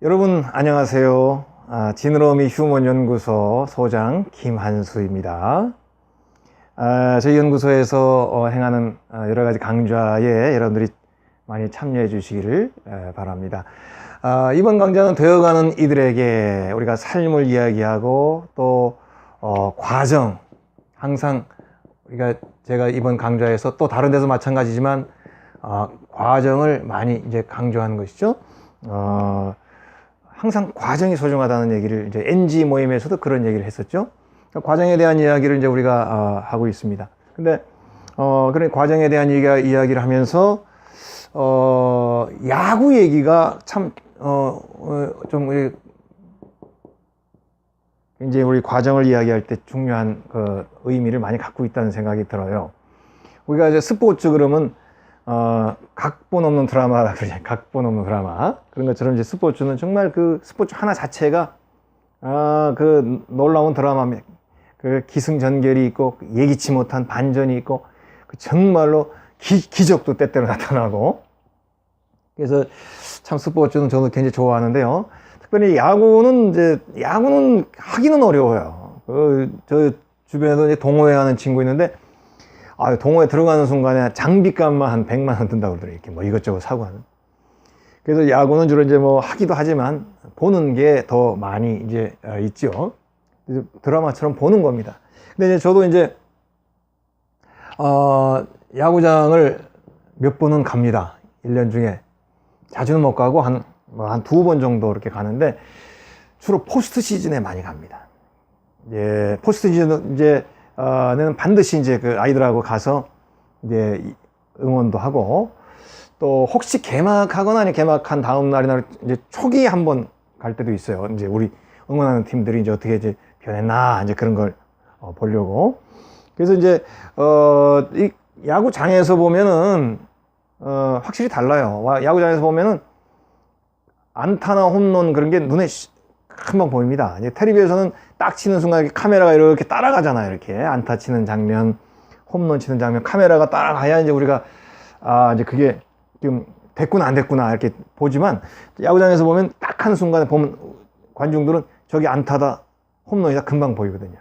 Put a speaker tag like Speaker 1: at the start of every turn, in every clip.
Speaker 1: 여러분 안녕하세요. 아, 지느러미 휴먼 연구소 소장 김한수입니다. 아, 저희 연구소에서 어, 행하는 어, 여러 가지 강좌에 여러분들이 많이 참여해 주시기를 에, 바랍니다. 아, 이번 강좌는 되어가는 이들에게 우리가 삶을 이야기하고 또 어, 과정 항상 우리가 제가 이번 강좌에서 또 다른 데서 마찬가지지만 어, 과정을 많이 이제 강조하는 것이죠. 어, 항상 과정이 소중하다는 얘기를 이제 NG 모임에서도 그런 얘기를 했었죠. 과정에 대한 이야기를 이제 우리가 어, 하고 있습니다. 근데 어, 그런 과정에 대한 얘기가, 이야기를 하면서 어, 야구 얘기가 참 어, 어, 좀 우리 이제 우리 과정을 이야기할 때 중요한 그 의미를 많이 갖고 있다는 생각이 들어요. 우리가 이제 스포츠 그러면 어, 각본 없는 드라마라 그러죠. 각본 없는 드라마. 그런 것처럼 이제 스포츠는 정말 그 스포츠 하나 자체가 아, 그 놀라운 드라마입니다. 그 기승전결이 있고 예기치 못한 반전이 있고 그 정말로 기, 기적도 때때로 나타나고 그래서 참 스포츠는 저도 굉장히 좋아하는데요. 특별히 야구는 이제 야구는 하기는 어려워요. 그 저 주변에도 이제 동호회 하는 친구 있는데 아, 동호회 들어가는 순간에 장비값만 한 100만 원 든다고 그러더라고요. 이렇게 뭐 이것저것 사고 하는. 그래서 야구는 주로 이제 뭐 하기도 하지만 보는 게 더 많이 이제 어, 있죠. 드라마처럼 보는 겁니다. 근데 이제 저도 이제 어, 야구장을 몇 번은 갑니다. 1년 중에. 자주는 못 가고 한, 뭐 한두 번 정도 이렇게 가는데 주로 포스트 시즌에 많이 갑니다. 예, 포스트 시즌은 이제, 어, 는 반드시 이제 그 아이들하고 가서 이제 응원도 하고 또 혹시 개막하거나 아니 개막한 다음 날이나 이제 초기에 한번 갈 때도 있어요. 이제 우리 응원하는 팀들이 이제 어떻게 이제 변했나 이제 그런 걸 어, 보려고. 그래서 이제 어, 이 야구장에서 보면은 어, 확실히 달라요. 와, 야구장에서 보면은 안타나 홈런 그런 게 눈에 시- 금방 보입니다. 이제 텔레비에서는 딱 치는 순간 카메라가 이렇게 따라가잖아요. 이렇게 안타 치는 장면, 홈런 치는 장면, 카메라가 따라가야 이제 우리가 아 이제 그게 지금 됐구나 안 됐구나 이렇게 보지만 야구장에서 보면 딱 한 순간에 보면 관중들은 저기 안타다, 홈런이다 금방 보이거든요.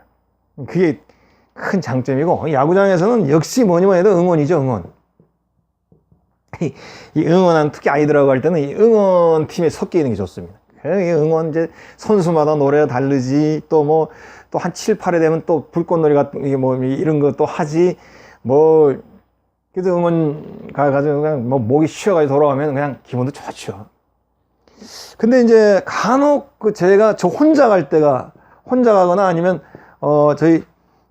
Speaker 1: 그게 큰 장점이고 야구장에서는 역시 뭐니 뭐니 해도 응원이죠 응원. 이, 이 응원한 특히 아이들하고 할 때는 이 응원 팀에 섞여 있는 게 좋습니다. 이 응원 이제 선수마다 노래가 다르지 또 뭐 또 한 7, 8회 되면 또 불꽃놀이 같은 이게 뭐 이런 거또 하지 뭐 그래서 응원 가 가지고 그냥 뭐 목이 쉬어가지고 돌아오면 그냥 기분도 좋죠. 근데 이제 간혹 그 제가 저 혼자 갈 때가 혼자 가거나 아니면 어 저희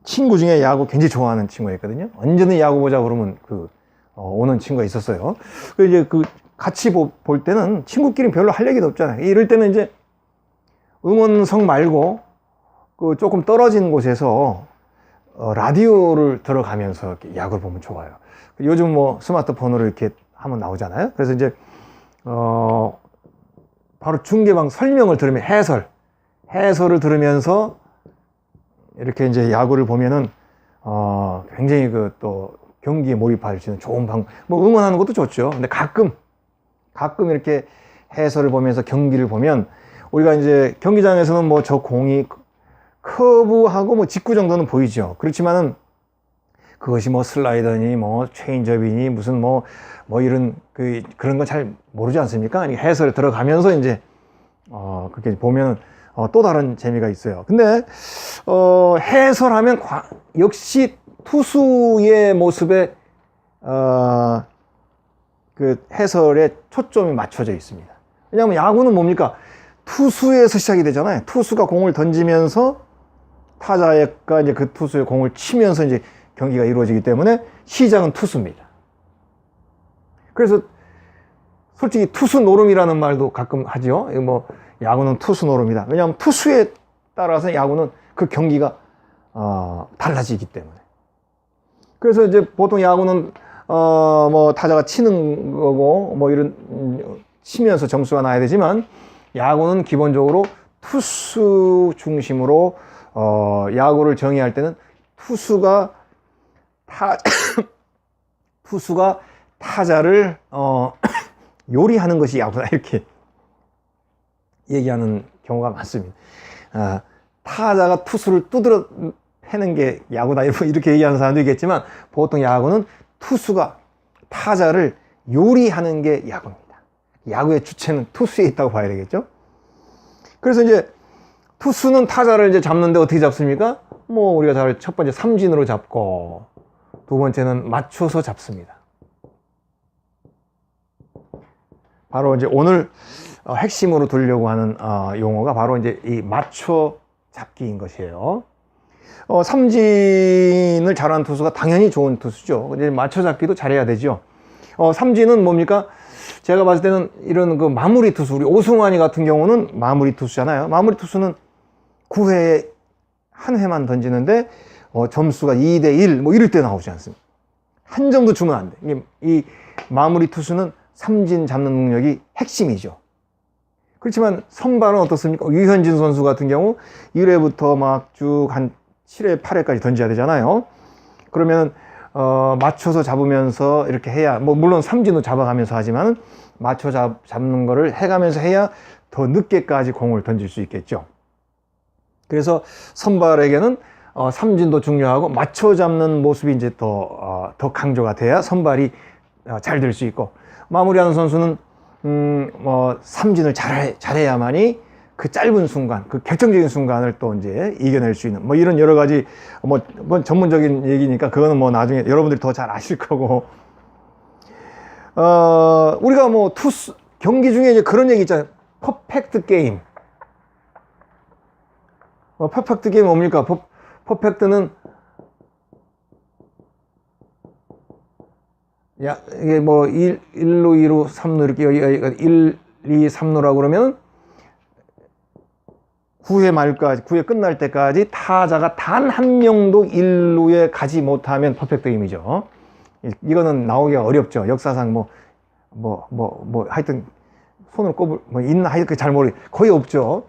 Speaker 1: 친구 중에 야구 굉장히 좋아하는 친구가 있거든요. 언제든 야구 보자 그러면 그 어, 오는 친구가 있었어요. 그 이제 그 같이 보, 볼 때는 친구끼리 별로 할 얘기도 없잖아요. 이럴 때는 이제 응원성 말고 그 조금 떨어진 곳에서 어, 라디오를 들어가면서 야구를 보면 좋아요. 요즘 뭐 스마트폰으로 이렇게 하면 나오잖아요. 그래서 이제 어 바로 중계방 설명을 들으면 해설 해설을 들으면서 이렇게 이제 야구를 보면은 어 굉장히 그 또 경기에 몰입할 수 있는 좋은 방법 뭐 응원하는 것도 좋죠. 근데 가끔 가끔 이렇게 해설을 보면서 경기를 보면 우리가 이제 경기장에서는 뭐 저 공이 커브하고 뭐 직구 정도는 보이죠. 그렇지만은 그것이 뭐 슬라이더니 뭐 체인지업이니 무슨 뭐뭐 이런 그 그런 건 잘 모르지 않습니까? 아니 해설 들어가면서 이제 어 그렇게 보면 어, 또 다른 재미가 있어요. 근데 어 해설하면 과- 역시 투수의 모습에 어, 그 해설에 초점이 맞춰져 있습니다. 왜냐하면 야구는 뭡니까? 투수에서 시작이 되잖아요. 투수가 공을 던지면서 타자가 이제 그 투수의 공을 치면서 이제 경기가 이루어지기 때문에 시작은 투수입니다. 그래서 솔직히 투수 노름이라는 말도 가끔 하죠. 뭐 야구는 투수 노름이다. 왜냐하면 투수에 따라서 야구는 그 경기가 어, 달라지기 때문에. 그래서 이제 보통 야구는 어 뭐 타자가 치는 거고 뭐 이런 음, 치면서 점수가 나야 되지만 야구는 기본적으로 투수 중심으로 어 야구를 정의할 때는 투수가 타 투수가 타자를 어 요리하는 것이 야구다 이렇게 얘기하는 경우가 많습니다. 아, 타자가 투수를 두드러 패는 게 야구다 이렇게 얘기하는 사람도 있겠지만 보통 야구는 투수가 타자를 요리하는 게 야구입니다. 야구의 주체는 투수에 있다고 봐야 되겠죠. 그래서 이제 투수는 타자를 이제 잡는데 어떻게 잡습니까? 뭐 우리가 잘 첫 번째 삼진으로 잡고 두 번째는 맞춰서 잡습니다. 바로 이제 오늘 어, 핵심으로 두려고 하는 어, 용어가 바로 이제 이 맞춰 잡기인 것이에요. 어, 삼진을 잘하는 투수가 당연히 좋은 투수죠. 근데 맞춰 잡기도 잘해야 되죠. 어, 삼진은 뭡니까? 제가 봤을 때는 이런 그 마무리 투수, 우리 오승환이 같은 경우는 마무리 투수잖아요. 마무리 투수는 9회에 한 회만 던지는데 어, 점수가 2대 1, 뭐 이럴 때 나오지 않습니까? 한 점도 주면 안 돼. 이, 이 마무리 투수는 삼진 잡는 능력이 핵심이죠. 그렇지만 선발은 어떻습니까? 유현진 선수 같은 경우 1회부터 막 쭉 한 7회, 8회까지 던져야 되잖아요. 그러면 어, 맞춰서 잡으면서 이렇게 해야 뭐 물론 삼진도 잡아가면서 하지만 맞춰 잡, 잡는 거를 해가면서 해야 더 늦게까지 공을 던질 수 있겠죠. 그래서 선발에게는 어, 삼진도 중요하고 맞춰 잡는 모습이 이제 더, 어, 더 강조가 돼야 선발이 어, 잘될 수 있고 마무리하는 선수는 음, 뭐 삼진을 잘 잘해야만이 그 짧은 순간, 그 결정적인 순간을 또 이제 이겨낼 수 있는 뭐 이런 여러 가지 뭐, 뭐 전문적인 얘기니까 그거는 뭐 나중에 여러분들이 더 잘 아실 거고 어, 우리가 뭐 투수 경기 중에 이제 그런 얘기 있잖아요. 퍼펙트 게임. 어, 퍼펙트 게임 뭡니까? 퍼, 퍼펙트는 야, 이게 뭐 1, 1루, 2루, 3루 이렇게 여기가 1, 2, 3루라고 그러면 9회 말까지, 9회 끝날 때까지 타자가 단 한 명도 1루에 가지 못하면 퍼펙트 게임이죠. 이- 이거는 나오기가 어렵죠. 역사상 뭐, 뭐, 뭐, 뭐, 하여튼 손을 꼽을, 뭐, 있나, 하여튼 잘 모르, 거의 없죠.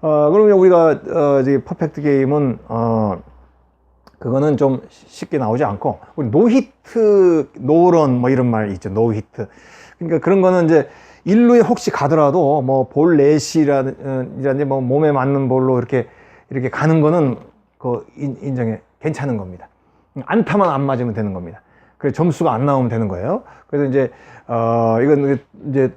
Speaker 1: 어, 그러면 우리가, 어, 이제 퍼펙트 게임은, 어, 그거는 좀 쉽게 나오지 않고, 우리 노히트, 노런 뭐 이런 말 있죠. 노히트. 그러니까 그런 거는 이제 일루에 혹시 가더라도 뭐 볼 넷이라든지 뭐 몸에 맞는 볼로 이렇게 이렇게 가는 거는 그 인- 인정해 괜찮은 겁니다. 안타만 안 맞으면 되는 겁니다. 그래서 점수가 안 나오면 되는 거예요. 그래서 이제 어 이건 이제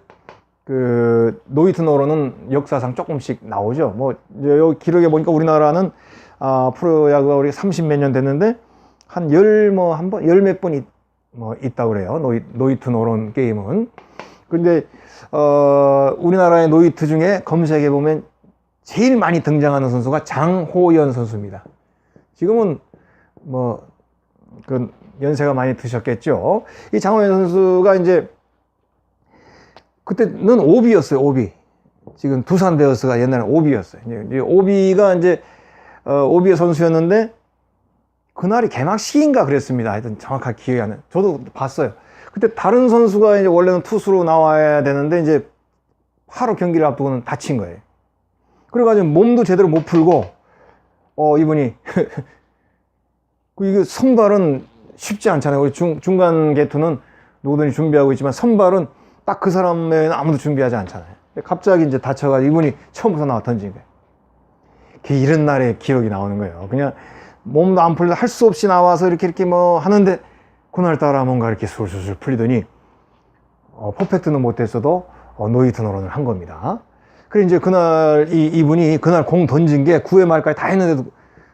Speaker 1: 그 노이트 노로는 역사상 조금씩 나오죠. 뭐 여기 기록에 보니까 우리나라는 아 프로야구가 우리 30 몇 년 됐는데 한 열 뭐 한 번 열 몇번뭐 있다 그래요. 노이, 노이트 노론 게임은. 근데 어 우리나라의 노이트 중에 검색해 보면 제일 많이 등장하는 선수가 장호연 선수입니다. 지금은 뭐 그 연세가 많이 드셨겠죠. 이 장호연 선수가 이제 그때는 오비였어요. 오비. 지금 두산 베어스가 옛날에 오비였어요. 이제 오비가 이제 어, 오비의 선수였는데 그날이 개막식인가 그랬습니다. 하여튼 정확하게 기억이 안 나요. 저도 봤어요. 그때 다른 선수가 이제 원래는 투수로 나와야 되는데 이제 하루 경기를 앞두고는 다친 거예요. 그래가지고 몸도 제대로 못 풀고 어 이분이 그 이게 선발은 쉽지 않잖아요. 우리 중, 중간 개투는 누구든지 준비하고 있지만 선발은 딱 그 사람 외에는 아무도 준비하지 않잖아요. 근데 갑자기 이제 다쳐가지고 이분이 처음부터 나와 던진 거예요. 그 이런 날에 기록이 나오는 거예요. 그냥 몸도 안 풀려 할 수 없이 나와서 이렇게 이렇게 뭐 하는데 그날따라 뭔가 이렇게 술술술 풀리더니 어, 퍼펙트는 못했어도 어, 노이트 노런을 한 겁니다. 그래 이제 그날 이, 이분이 그날 공 던진 게 9회 말까지 다 했는데도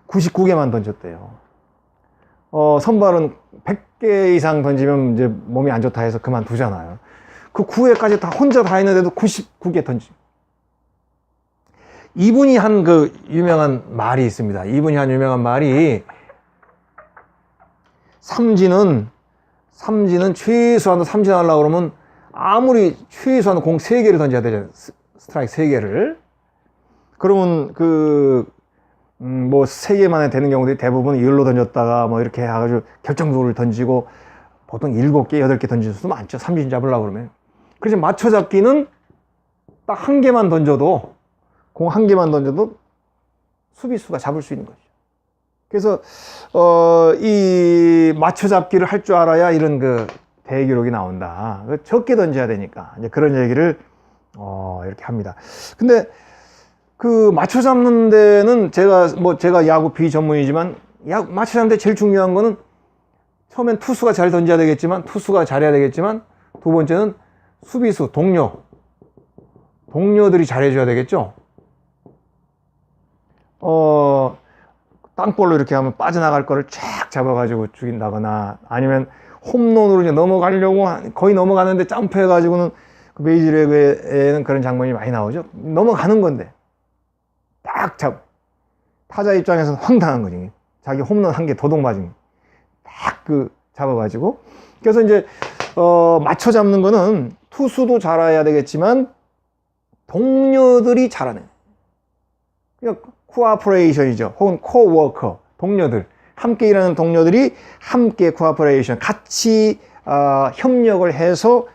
Speaker 1: 99개만 던졌대요. 어, 선발은 100개 이상 던지면 이제 몸이 안 좋다 해서 그만두잖아요. 그 9회까지 다 혼자 다 했는데도 99개 던지. 이분이 한 그 유명한 말이 있습니다. 이분이 한 유명한 말이 삼진은 삼진은 최소한도 삼진 하려고 그러면 아무리 최소한 공 3개를 던져야 되잖아요. 스- 스트라이크 3개를. 그러면 그, 음, 뭐, 3개만에 되는 경우들이 대부분 일로 던졌다가 뭐 이렇게 해가지고 결정적으로 던지고 보통 7개, 8개 던질 수도 많죠. 삼진 잡으려고 그러면. 그래서 맞춰 잡기는 딱 한 개만 던져도, 공 한 개만 던져도 수비수가 잡을 수 있는 거죠. 그래서, 어, 이 맞춰 잡기를 할 줄 알아야 이런 그 대기록이 나온다. 그 적게 던져야 되니까. 이제 그런 얘기를 어, 이렇게 합니다. 근데 그 맞춰 잡는 데는 제가 뭐 제가 야구 비전문이지만 야 맞춰 잡는 데 제일 중요한 거는 처음엔 투수가 잘 던져야 되겠지만 투수가 잘해야 되겠지만 두 번째는 수비수 동료 동료들이 잘해줘야 되겠죠. 어 땅볼로 이렇게 하면 빠져나갈 거를 쫙 잡아가지고 죽인다거나 아니면 홈런으로 이제 넘어가려고 한- 거의 넘어가는데 점프해가지고는 그 메이지리그에는 그런 장면이 많이 나오죠. 넘어가는 건데 딱 잡. 타자 입장에서는 황당한 거지. 자기 홈런 한 개 도둑 맞은 딱 그 잡아가지고 그래서 이제 어 맞춰 잡는 거는 투수도 잘해야 되겠지만 동료들이 잘하는 그러니까 코아퍼레이션이죠. 혹은 코워커 동료들 함께 일하는 동료들이 함께 코아퍼레이션 같이 어, 협력을 해서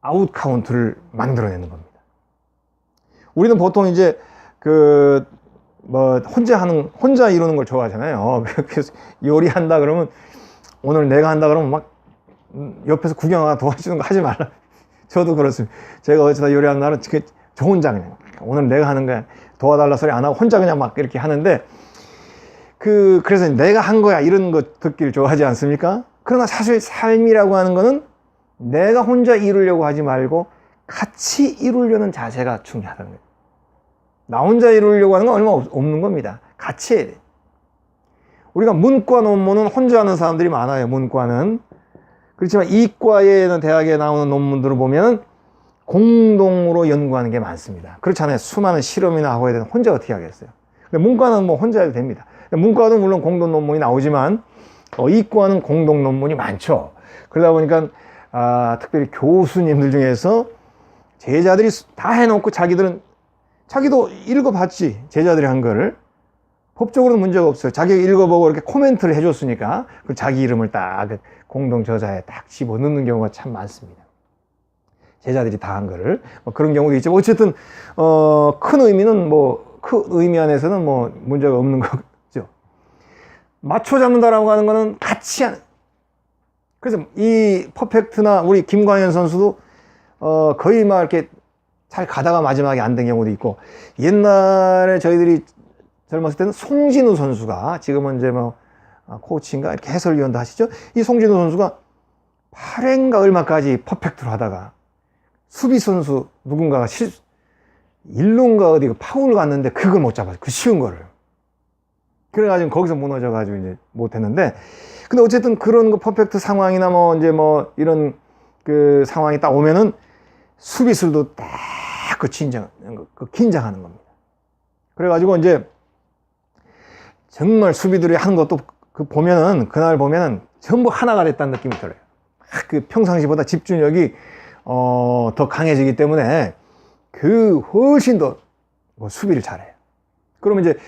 Speaker 1: 아웃 카운트를 만들어내는 겁니다. 우리는 보통 이제 그 뭐 혼자 하는 혼자 이루는 걸 좋아하잖아요. 그래서 요리한다 그러면 오늘 내가 한다 그러면 막 음, 옆에서 구경하고 도와주는 거 하지 말라. 저도 그렇습니다. 제가 어쩌다 요리하는 날은 그저 혼자 그냥 오늘 내가 하는 거야 도와달라 소리 안 하고 혼자 그냥 막 이렇게 하는데 그 그래서 내가 한 거야 이런 거 듣기를 좋아하지 않습니까? 그러나 사실 삶이라고 하는 거는 내가 혼자 이루려고 하지 말고 같이 이루려는 자세가 중요하다는 거예요. 나 혼자 이루려고 하는 건 얼마 없- 없는 겁니다. 같이 해야 돼. 우리가 문과 논문은 혼자 하는 사람들이 많아요. 문과는. 그렇지만 이과에는 대학에 나오는 논문들을 보면 공동으로 연구하는 게 많습니다. 그렇잖아요. 수많은 실험이나 하고 해야 되는 혼자 어떻게 하겠어요. 근데 문과는 뭐 혼자 해도 됩니다. 문과도 물론 공동 논문이 나오지만 어, 이과는 공동 논문이 많죠. 그러다 보니까 아, 특별히 교수님들 중에서 제자들이 수- 다 해놓고 자기들은 자기도 읽어봤지 제자들이 한 거를 법적으로는 문제가 없어요. 자기가 읽어보고 이렇게 코멘트를 해줬으니까 그 자기 이름을 딱그 공동 저자에 딱 집어넣는 경우가 참 많습니다. 제자들이 다 한 거를 뭐 그런 경우도 있지만 어쨌든 어, 큰 의미는 뭐 큰 의미 안에서는 뭐 문제가 없는 거죠. 맞춰 잡는다라고 하는 거는 같이 하는. 그래서 이 퍼펙트나 우리 김광현 선수도 어, 거의 막 이렇게 잘 가다가 마지막에 안 된 경우도 있고 옛날에 저희들이 젊었을 때는 송진우 선수가 지금은 이제 뭐 아, 코치인가 이렇게 해설위원도 하시죠. 이 송진우 선수가 8회인가 얼마까지 퍼펙트로 하다가 수비 선수 누군가가 실 일루인가 어디 그 파울을 갔는데 그걸 못 잡았어. 그 쉬운 거를. 그래가지고 거기서 무너져가지고 이제 못했는데 근데 어쨌든 그런 그 퍼펙트 상황이나 뭐 이제 뭐 이런 그 상황이 딱 오면은 수비수도 딱 그 긴장, 그 긴장하는 겁니다. 그래가지고 이제 정말 수비들이 하는 것도 그 보면은 그날 보면은 전부 하나가 됐다는 느낌이 들어요. 아, 그 평상시보다 집중력이 어, 더 강해지기 때문에 그 훨씬 더뭐 수비를 잘해요. 그러면 이제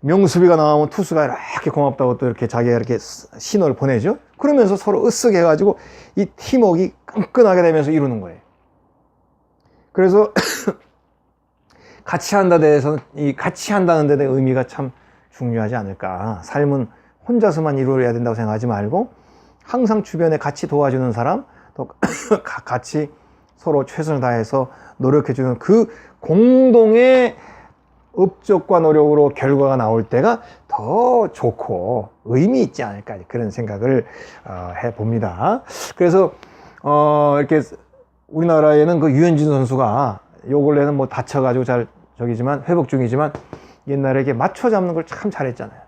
Speaker 1: 명수비가 나오면 투수가 이렇게 고맙다고 또 이렇게 자기가 이렇게 신호를 보내죠. 그러면서 서로 으쓱 해가지고 이 팀워크가 끈끈하게 되면서 이루는 거예요. 그래서 같이 한다 대해서는 이 같이 한다는 데 대한 의미가 참 중요하지 않을까. 삶은 혼자서만 이루어야 된다고 생각하지 말고 항상 주변에 같이 도와주는 사람, 또 가- 같이 서로 최선을 다해서 노력해주는 그 공동의 업적과 노력으로 결과가 나올 때가 더 좋고 의미 있지 않을까 그런 생각을 어, 해 봅니다. 그래서 어, 이렇게 우리나라에는 그 유현진 선수가 요 근래는 뭐 다쳐가지고 잘 저기지만 회복 중이지만 옛날에 이게 맞춰 잡는 걸 참 잘했잖아요.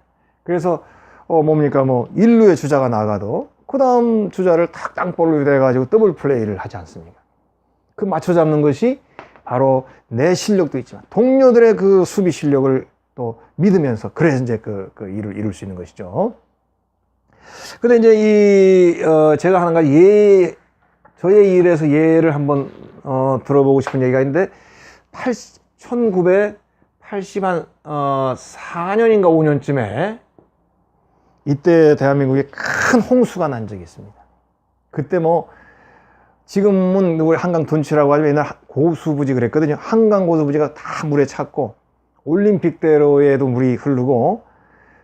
Speaker 1: 그래서 어 뭡니까 뭐 일루의 주자가 나가도 그 다음 주자를 탁 땅볼로 대가지고 더블 플레이를 하지 않습니까? 그 맞춰 잡는 것이 바로 내 실력도 있지만 동료들의 그 수비 실력을 또 믿으면서 그래서 이제 그, 그 일을 이룰 수 있는 것이죠. 근데 이제 이 어, 제가 하는 가지 예 저의 일에서 예를 한번 어, 들어보고 싶은 얘기가 있는데 80, 1980 한 어, 4년인가 5년쯤에 이때 대한민국에 큰 홍수가 난 적이 있습니다. 그때 뭐 지금은 우리 한강 둔치라고 하지만 옛날 고수부지 그랬거든요. 한강 고수부지가 다 물에 찼고 올림픽대로에도 물이 흐르고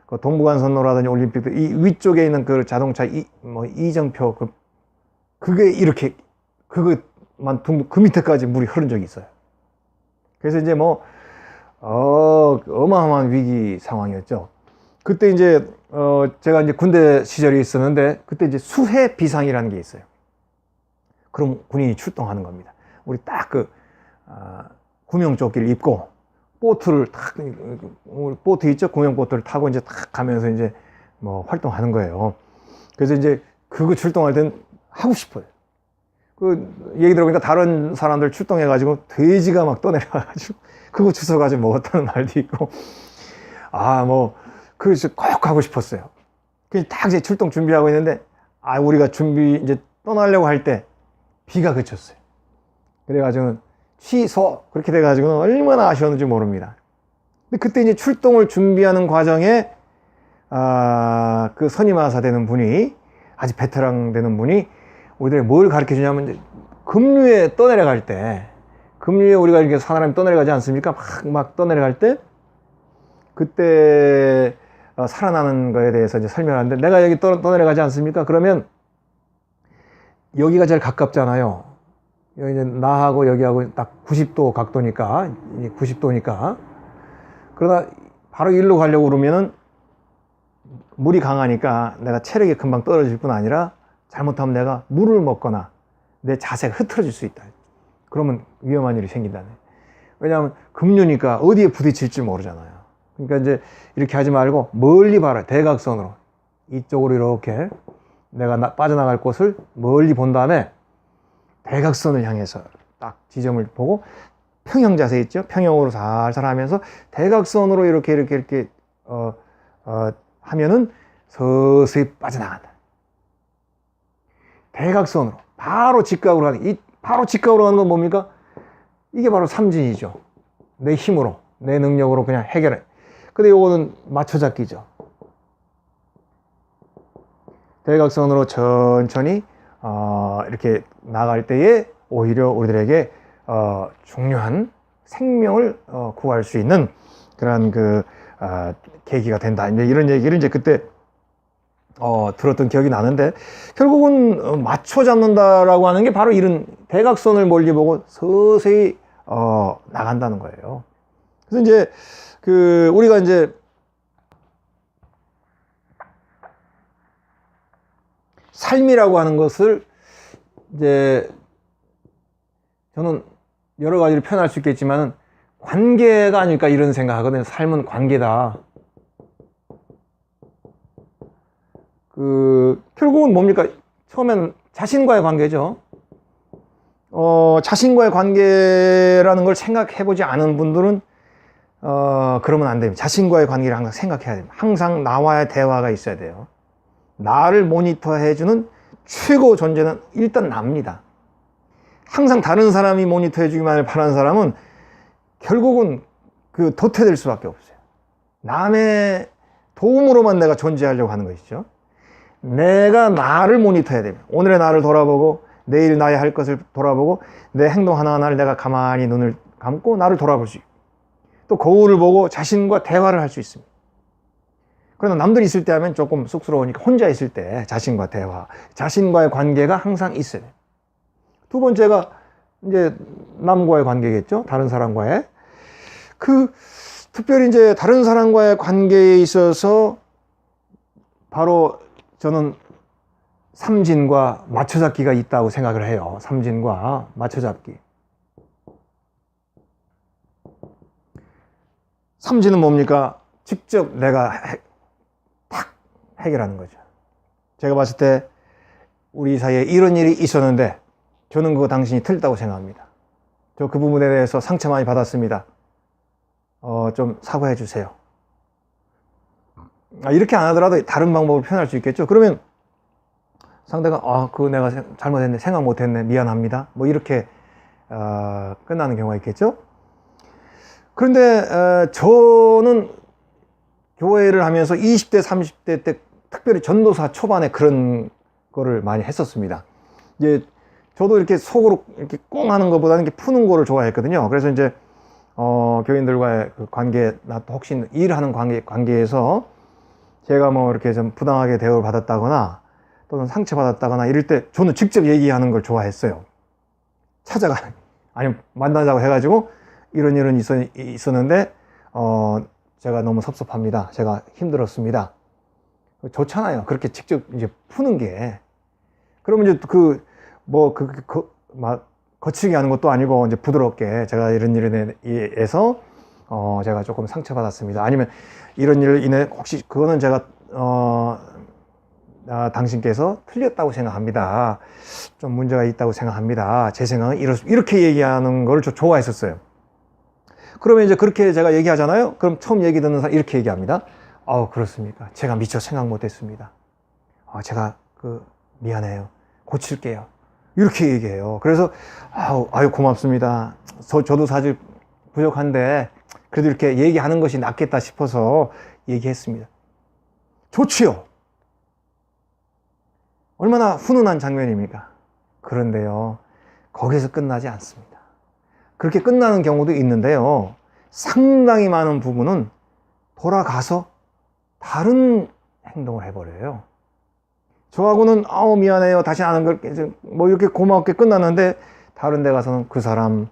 Speaker 1: 그 동부간선로라든지 올림픽대 이 위쪽에 있는 그 자동차 이, 뭐 이정표 그 그게 이렇게 그거 만 둥, 그 밑에까지 물이 흐른 적이 있어요. 그래서 이제 뭐, 어, 어마어마한 위기 상황이었죠. 그때 이제, 어, 제가 이제 군대 시절이 있었는데, 그때 이제 수해 비상이라는 게 있어요. 그럼 군인이 출동하는 겁니다. 우리 딱 그, 아, 구명조끼를 입고, 보트를 탁, 보트 있죠? 구명 보트를 타고 이제 탁 가면서 이제 뭐 활동하는 거예요. 그래서 이제 그거 출동할 땐 하고 싶어요. 그 얘기 들어보니까 다른 사람들 출동해 가지고 돼지가 막 떠내려 가지고 그거 주워 가지고 먹었다는 말도 있고 아 뭐 그래서 꼭 하고 싶었어요. 그래서 딱 이제 출동 준비하고 있는데 아 우리가 준비 이제 떠나려고 할 때 비가 그쳤어요. 그래가지고 취소 그렇게 돼가지고는 얼마나 아쉬웠는지 모릅니다. 근데 그때 이제 출동을 준비하는 과정에 아, 그 선임하사 되는 분이 아직 베테랑 되는 분이 우리들이 뭘 가르쳐 주냐면 급류에 떠내려갈 때 급류에 우리가 이렇게 사람이 떠내려가지 않습니까? 막, 막 떠내려갈 때 그때 어, 살아나는 거에 대해서 이제 설명하는데 내가 여기 떠, 떠내려가지 않습니까? 그러면 여기가 제일 가깝잖아요. 여기 이제 나하고 여기하고 딱 90도 각도니까 90도니까 그러다 바로 일로 가려고 그러면은 물이 강하니까 내가 체력이 금방 떨어질 뿐 아니라 잘못하면 내가 물을 먹거나 내 자세가 흐트러질 수 있다. 그러면 위험한 일이 생긴다네. 왜냐하면 급류니까 어디에 부딪힐지 모르잖아요. 그러니까 이제 이렇게 하지 말고 멀리 봐라. 대각선으로. 이쪽으로 이렇게 내가 나- 빠져나갈 곳을 멀리 본 다음에 대각선을 향해서 딱 지점을 보고 평형 자세 있죠? 평형으로 살살 하면서 대각선으로 이렇게 이렇게 이렇게 어, 어, 하면은 서서히 빠져나간다. 대각선으로 바로 직각으로 가는 이 바로 직각으로 가는 건 뭡니까? 이게 바로 삼진이죠. 내 힘으로 내 능력으로 그냥 해결해. 근데 요거는 맞춰잡기죠. 대각선으로 천천히 어, 이렇게 나갈 때에 오히려 우리들에게 어, 중요한 생명을 어, 구할 수 있는 그런 그 아, 계기가 된다. 이런 얘기를 이제 그때 어, 들었던 기억이 나는데 결국은 어, 맞춰 잡는다라고 하는 게 바로 이런 대각선을 멀리 보고 서서히 어, 나간다는 거예요. 그래서 이제 그 우리가 이제 삶이라고 하는 것을 이제 저는 여러 가지로 표현할 수 있겠지만은 관계가 아닐까 이런 생각하거든요. 삶은 관계다. 그 결국은 뭡니까? 처음엔 자신과의 관계죠. 어, 자신과의 관계라는 걸 생각해 보지 않은 분들은 어, 그러면 안 됩니다. 자신과의 관계를 항상 생각해야 됩니다. 항상 나와의 대화가 있어야 돼요. 나를 모니터해 주는 최고 존재는 일단 납니다. 항상 다른 사람이 모니터해 주기만을 바라는 사람은 결국은 그 도태될 수밖에 없어요. 남의 도움으로만 내가 존재하려고 하는 것이죠. 내가 나를 모니터해야 됩니다. 오늘의 나를 돌아보고 내일 나의 할 것을 돌아보고 내 행동 하나하나를 내가 가만히 눈을 감고 나를 돌아볼 수 있고 또 거울을 보고 자신과 대화를 할 수 있습니다. 그러나 남들이 있을 때 하면 조금 쑥스러우니까 혼자 있을 때 자신과 대화, 자신과의 관계가 항상 있어요. 두 번째가 이제 남과의 관계겠죠. 다른 사람과의. 그 특별히 이제 다른 사람과의 관계에 있어서 바로 저는 삼진과 맞춰잡기가 있다고 생각을 해요. 삼진과 맞춰잡기. 삼진은 뭡니까? 직접 내가 해- 탁 해결하는 거죠. 제가 봤을 때 우리 사이에 이런 일이 있었는데 저는 그거 당신이 틀렸다고 생각합니다. 저 그 부분에 대해서 상처 많이 받았습니다. 어, 좀 사과해 주세요. 아, 이렇게 안 하더라도 다른 방법을 표현할 수 있겠죠. 그러면 상대가 아, 그거 내가 세- 잘못했네, 생각 못했네, 미안합니다. 뭐 이렇게 어, 끝나는 경우가 있겠죠. 그런데 어, 저는 교회를 하면서 20대, 30대 때 특별히 전도사 초반에 그런 거를 많이 했었습니다. 이제 저도 이렇게 속으로 이렇게 꽁 하는 것보다는 이렇게 푸는 거를 좋아했거든요. 그래서 이제 어, 교인들과의 그 관계, 나또 혹시 일하는 관계, 관계에서 제가 뭐 이렇게 좀 부당하게 대우를 받았다거나 또는 상처받았다거나 이럴 때 저는 직접 얘기하는 걸 좋아했어요. 찾아가 아니 만나자고 해가지고 이런 일은 있었, 있었는데 어 제가 너무 섭섭합니다. 제가 힘들었습니다. 좋잖아요. 그렇게 직접 이제 푸는 게 그러면 이제 그뭐그그 막 거칠게 하는 것도 아니고 이제 부드럽게 제가 이런 일에 의해서 어 제가 조금 상처받았습니다. 아니면 이런 일을 인해 혹시 그거는 제가 어 아, 당신께서 틀렸다고 생각합니다. 좀 문제가 있다고 생각합니다. 제 생각은 이렇, 이렇게 얘기하는 걸저 좋아했었어요. 그러면 이제 그렇게 제가 얘기하잖아요. 그럼 처음 얘기 듣는 사람 이렇게 얘기합니다. 아우 그렇습니까? 제가 미처 생각 못했습니다. 아, 제가 그 미안해요. 고칠게요. 이렇게 얘기해요. 그래서 아우 아유 고맙습니다. 저, 저도 사실 부족한데 그래도 이렇게 얘기하는 것이 낫겠다 싶어서 얘기했습니다. 좋지요. 얼마나 훈훈한 장면입니까? 그런데요, 거기서 끝나지 않습니다. 그렇게 끝나는 경우도 있는데요, 상당히 많은 부분은 돌아가서 다른 행동을 해버려요. 저하고는, 아우, 미안해요. 다시 안 걸, 뭐 이렇게 고맙게 끝났는데, 다른 데 가서는 그 사람,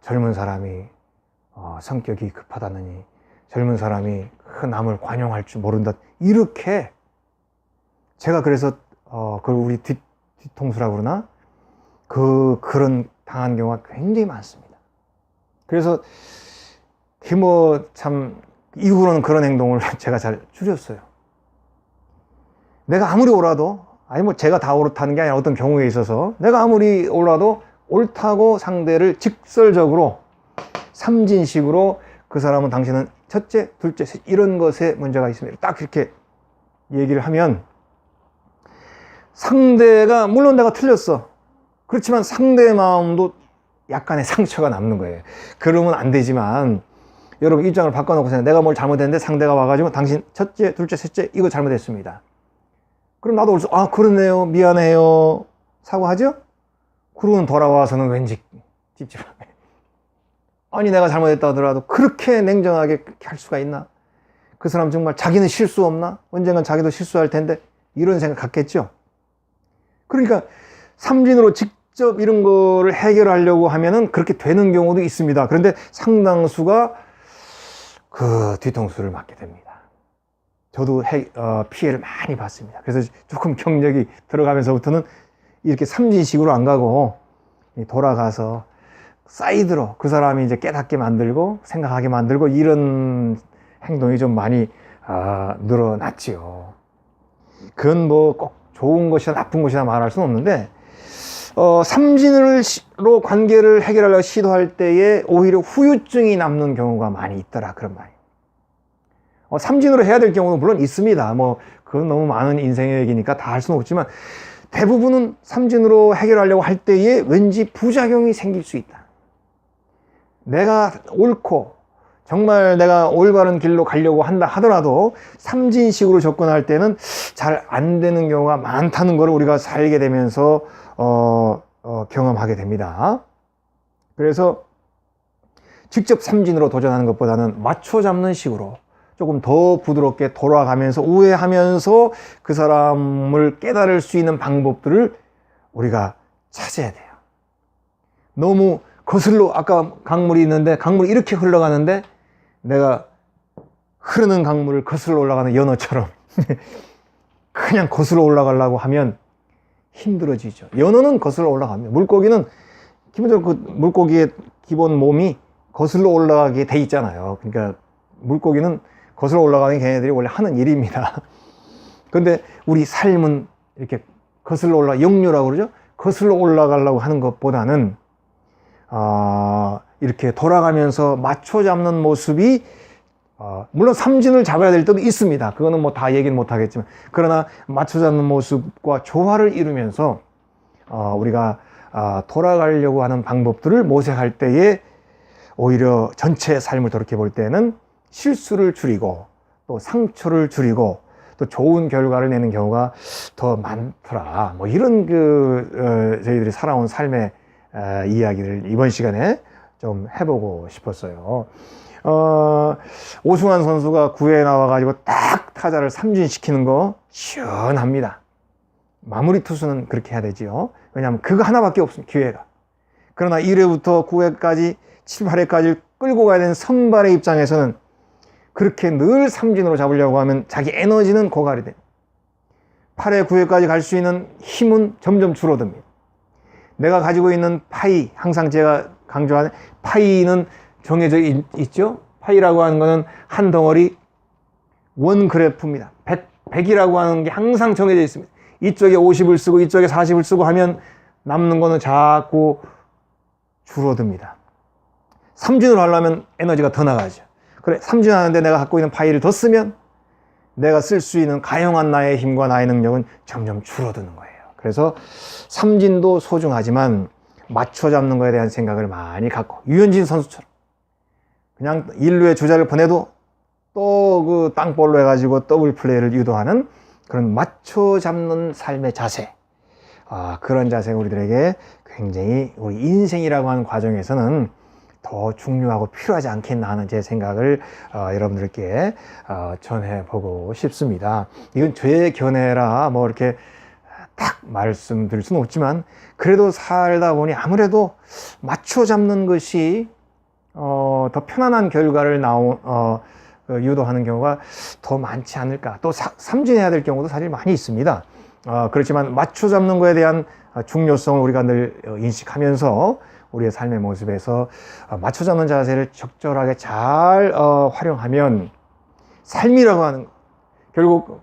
Speaker 1: 젊은 사람이, 어, 성격이 급하다느니, 젊은 사람이 그 남을 관용할 줄 모른다. 이렇게, 제가 그래서 어, 그 우리 뒤, 뒤통수라고 그러나? 그, 그런 당한 경우가 굉장히 많습니다. 그래서, 뭐, 참, 이후로는 그런 행동을 제가 잘 줄였어요. 내가 아무리 옳아도, 아니 뭐 제가 다 옳다는 게 아니라 어떤 경우에 있어서, 내가 아무리 옳아도 옳다고 상대를 직설적으로, 삼진식으로 그 사람은 당신은 첫째, 둘째, 셋, 이런 것에 문제가 있습니다. 딱 이렇게 얘기를 하면, 상대가 물론 내가 틀렸어. 그렇지만 상대의 마음도 약간의 상처가 남는 거예요. 그러면 안 되지만 여러분 입장을 바꿔놓고 생각 내가 뭘 잘못했는데 상대가 와가지고 당신 첫째, 둘째, 셋째 이거 잘못했습니다. 그럼 나도 올수 아 그렇네요. 미안해요. 사과하죠? 그러고는 돌아와서는 왠지 찝찝하게 아니 내가 잘못했다 하더라도 그렇게 냉정하게 할 수가 있나? 그 사람 정말 자기는 실수 없나? 언젠간 자기도 실수할 텐데 이런 생각 갖겠죠? 그러니까 삼진으로 직 접 이런 거를 해결하려고 하면은 그렇게 되는 경우도 있습니다. 그런데 상당수가 그 뒤통수를 맞게 됩니다. 저도 해, 어, 피해를 많이 봤습니다. 그래서 조금 경력이 들어가면서부터는 이렇게 삼진식으로 안 가고 돌아가서 사이드로 그 사람이 이제 깨닫게 만들고 생각하게 만들고 이런 행동이 좀 많이 어, 늘어났지요. 그건 뭐 꼭 좋은 것이나 나쁜 것이나 말할 수는 없는데 어, 삼진으로 관계를 해결하려고 시도할 때에 오히려 후유증이 남는 경우가 많이 있더라 그런 말이에요. 어, 삼진으로 해야 될 경우는 물론 있습니다. 뭐 그건 너무 많은 인생의 얘기니까 다 할 수는 없지만 대부분은 삼진으로 해결하려고 할 때에 왠지 부작용이 생길 수 있다. 내가 옳고 정말 내가 올바른 길로 가려고 한다 하더라도 삼진식으로 접근할 때는 잘 안 되는 경우가 많다는 것을 우리가 살게 되면서 어, 어, 경험하게 됩니다. 그래서 직접 삼진으로 도전하는 것보다는 맞춰 잡는 식으로 조금 더 부드럽게 돌아가면서 우회하면서 그 사람을 깨달을 수 있는 방법들을 우리가 찾아야 돼요. 너무 거슬러 아까 강물이 있는데 강물이 이렇게 흘러가는데 내가 흐르는 강물을 거슬러 올라가는 연어처럼 그냥 거슬러 올라가려고 하면 힘들어지죠. 연어는 거슬러 올라갑니다. 물고기는 기본적으로 그 물고기의 기본 몸이 거슬러 올라가게 돼 있잖아요. 그러니까 물고기는 거슬러 올라가는 게 걔네들이 원래 하는 일입니다. 그런데 우리 삶은 이렇게 거슬러 올라 영류라고 그러죠. 거슬러 올라가려고 하는 것보다는 아, 이렇게 돌아가면서 맞춰 잡는 모습이 어, 물론 삼진을 잡아야 될 때도 있습니다. 그거는 뭐 다 얘기는 못 하겠지만 그러나 맞춰 잡는 모습과 조화를 이루면서 어, 우리가 어, 돌아가려고 하는 방법들을 모색할 때에 오히려 전체 삶을 돌이켜 볼 때는 실수를 줄이고 또 상처를 줄이고 또 좋은 결과를 내는 경우가 더 많더라. 뭐 이런 그 어, 저희들이 살아온 삶의 어, 이야기를 이번 시간에 좀 해보고 싶었어요. 어, 오승환 선수가 9회에 나와가지고 딱 타자를 삼진시키는 거 시원합니다. 마무리 투수는 그렇게 해야 되지요. 왜냐하면 그거 하나밖에 없습니다. 기회가. 그러나 1회부터 9회까지 7, 8회까지 끌고 가야 되는 선발의 입장에서는 그렇게 늘 삼진으로 잡으려고 하면 자기 에너지는 고갈이 됩니다. 8회, 9회까지 갈 수 있는 힘은 점점 줄어듭니다. 내가 가지고 있는 파이, 항상 제가 강조하는 파이는 정해져 있, 있죠? 파이라고 하는 것은 한 덩어리 원 그래프입니다. 100, 100 이라고 하는 게 항상 정해져 있습니다. 이쪽에 50을 쓰고 이쪽에 40을 쓰고 하면 남는 거는 자꾸 줄어듭니다. 삼진으로 하려면 에너지가 더 나가죠. 그래, 삼진 하는데 내가 갖고 있는 파이를 더 쓰면 내가 쓸 수 있는 가용한 나의 힘과 나의 능력은 점점 줄어드는 거예요. 그래서 삼진도 소중하지만 맞춰 잡는 거에 대한 생각을 많이 갖고 유현진 선수처럼 그냥 1루에 주자를 보내도 또 그 땅볼로 해가지고 더블 플레이를 유도하는 그런 맞춰 잡는 삶의 자세. 아, 그런 자세가 우리들에게 굉장히 우리 인생이라고 하는 과정에서는 더 중요하고 필요하지 않겠나 하는 제 생각을 어, 여러분들께 어, 전해보고 싶습니다. 이건 제 견해라 뭐 이렇게 딱 말씀드릴 수는 없지만 그래도 살다 보니 아무래도 맞춰 잡는 것이 어, 더 편안한 결과를 나오, 어, 그 유도하는 경우가 더 많지 않을까. 또 사- 삼진해야 될 경우도 사실 많이 있습니다. 어, 그렇지만 맞춰 잡는 거에 대한 어, 중요성을 우리가 늘 어, 인식하면서 우리의 삶의 모습에서 어, 맞춰 잡는 자세를 적절하게 잘 어, 활용하면 삶이라고 하는 것, 결국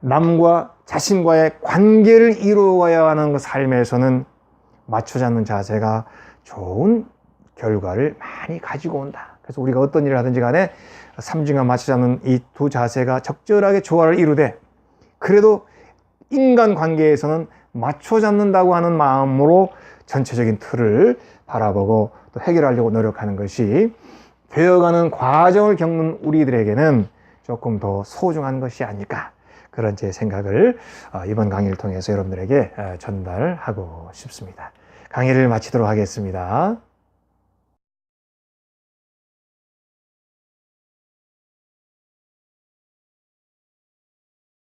Speaker 1: 남과 자신과의 관계를 이루어야 하는 그 삶에서는 맞춰 잡는 자세가 좋은 결과를 많이 가지고 온다. 그래서 우리가 어떤 일을 하든지 간에 삼중과 맞춰 잡는 이 두 자세가 적절하게 조화를 이루되 그래도 인간 관계에서는 맞춰 잡는다고 하는 마음으로 전체적인 틀을 바라보고 또 해결하려고 노력하는 것이 되어가는 과정을 겪는 우리들에게는 조금 더 소중한 것이 아닐까 그런 제 생각을 어, 이번 강의를 통해서 여러분들에게 어, 전달하고 싶습니다. 강의를 마치도록 하겠습니다.